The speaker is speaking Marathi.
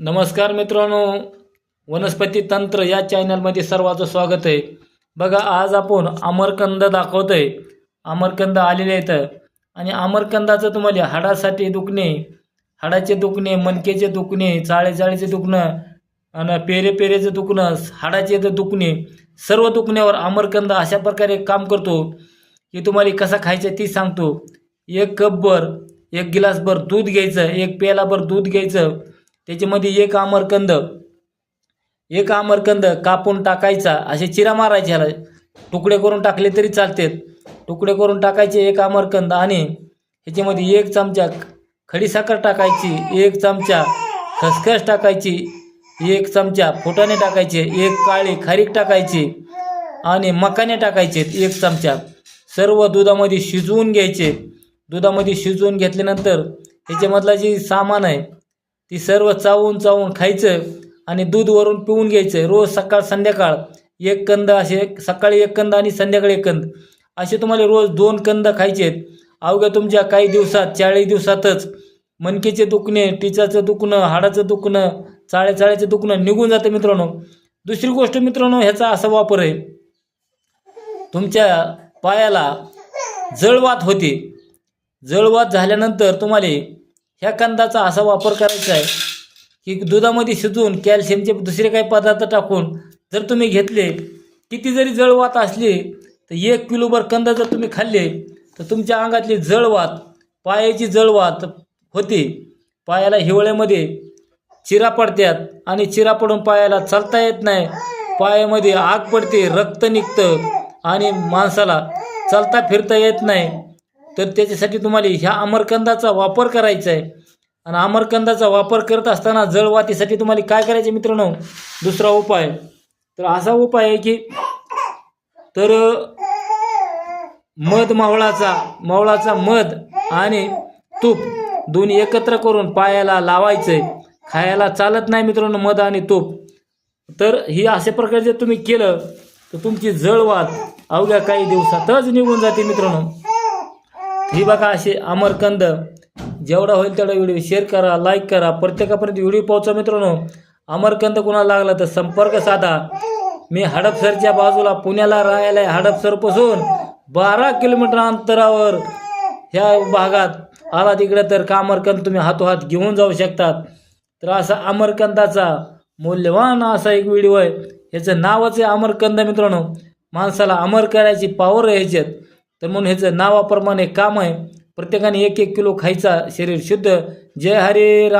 नमस्कार मित्रांनो वनस्पती तंत्र या चॅनलमध्ये सर्वांचं स्वागत आहे. बघा आज आपण अमरकंद आहे अमरकंद आलेले आहेत. आणि अमरकंदाचं तुम्हाला हाडासाठी दुखणे हाडाचे दुखणे मणकेचे दुखणे चाळेचाळीचे दुखणं आणि पेरे पेरेचं दुखणं हाडाचे दुखणे सर्व दुखण्यावर अमरकंद अशा प्रकारे काम करतो की तुम्हाला कसा खायचं ती सांगतो. एक कपभर एक गिलासभर दूध घ्यायचं एक पेलाभर दूध घ्यायचं त्याच्यामध्ये एक आमरकंद एक आमरकंद कापून टाकायचा असे चिरा मारायचे ह्याला. तुकडे करून टाकले तरी चालतात. तुकडे करून टाकायचे एक आमरकंद आणि ह्याच्यामध्ये एक चमचा खडीसाखर टाकायची एक चमचा खसखस टाकायची एक चमचा फुटाणे टाकायचे एक काळी खारीक टाकायची आणि मकाने टाकायचे एक चमचा. सर्व दुधामध्ये शिजवून घ्यायचे. दुधामध्ये शिजवून घेतल्यानंतर ह्याच्यामधला जे सामान आहे ती सर्व चावून चावून खायचं आणि दूध वरून पिऊन घ्यायचं. रोज सकाळ संध्याकाळ एक कंद असे सकाळी एक कंद आणि संध्याकाळी एक कंद. असे तुम्हाला रोज दोन कंद खायचे आहेत. अवघ्या तुमच्या काही दिवसात चाळीस दिवसातच मनकेचे दुखणे टिचाचं दुखणं हाडाचं दुखणं चाळे चाळ्याचं दुखणं निघून जातं मित्रांनो. दुसरी गोष्ट मित्रांनो ह्याचा असा वापर आहे. तुमच्या पायाला जळवात होते. जळवात झाल्यानंतर तुम्हाला ह्या कंदाचा असा वापर करायचा आहे की दुधामध्ये शिजवून कॅल्शियमचे दुसरे काही पदार्थ टाकून जर तुम्ही घेतले किती जरी जळवात असली तर एक किलोभर कंद जर तुम्ही खाल्ले तर तुमच्या अंगातली जळवात पायाची जळवात होते. पायाला हिवाळ्यामध्ये चिरा पडतात आणि चिरा पडून पायाला चालता येत नाही. पायामध्ये आग पडते रक्त निघतं आणि माणसाला चालता फिरता येत नाही. तर त्याच्यासाठी तुम्हाला ह्या अमरकंदाचा वापर करायचा आहे आणि अमरकंदाचा वापर करत असताना जळवातीसाठी तुम्हाला काय करायचे मित्रांनो? दुसरा उपाय. तर असा उपाय आहे की तर मध मावळाचा मावळाचा मध आणि तूप दोन्ही एकत्र करून पायाला लावायचंय. खायला चालत नाही मित्रांनो मध आणि तूप. तर ही अशा प्रकारे जर तुम्ही केलं तर तुमची जळवात अवघ्या काही दिवसातच निघून जाते मित्रांनो. ही बघा असे अमरकंद. जेवढा होईल तेवढा व्हिडिओ शेअर करा लाईक करा. प्रत्येकापर्यंत व्हिडिओ पोहोचा मित्रांनो. अमरकंद कोणाला लागला तर संपर्क साधा. मी हडपसरच्या बाजूला पुण्याला राहायला आहे हडपसरपासून. बारा किलोमीटर अंतरावर ह्या भागात. आला तिकडे तर का अमरकंद तुम्ही हातोहात घेऊन जाऊ शकतात. तर असा अमरकंदाचा मौल्यवान असा एक व्हिडिओ आहे. ह्याचं नावच आहे अमरकंद मित्रांनो. माणसाला अमर करायची पावर आहे ह्याच्यात. तर म्हणून ह्याचं नावाप्रमाणे काम आहे. प्रत्येकाने एक एक किलो खायचा शरीर शुद्ध. जय हरे राम.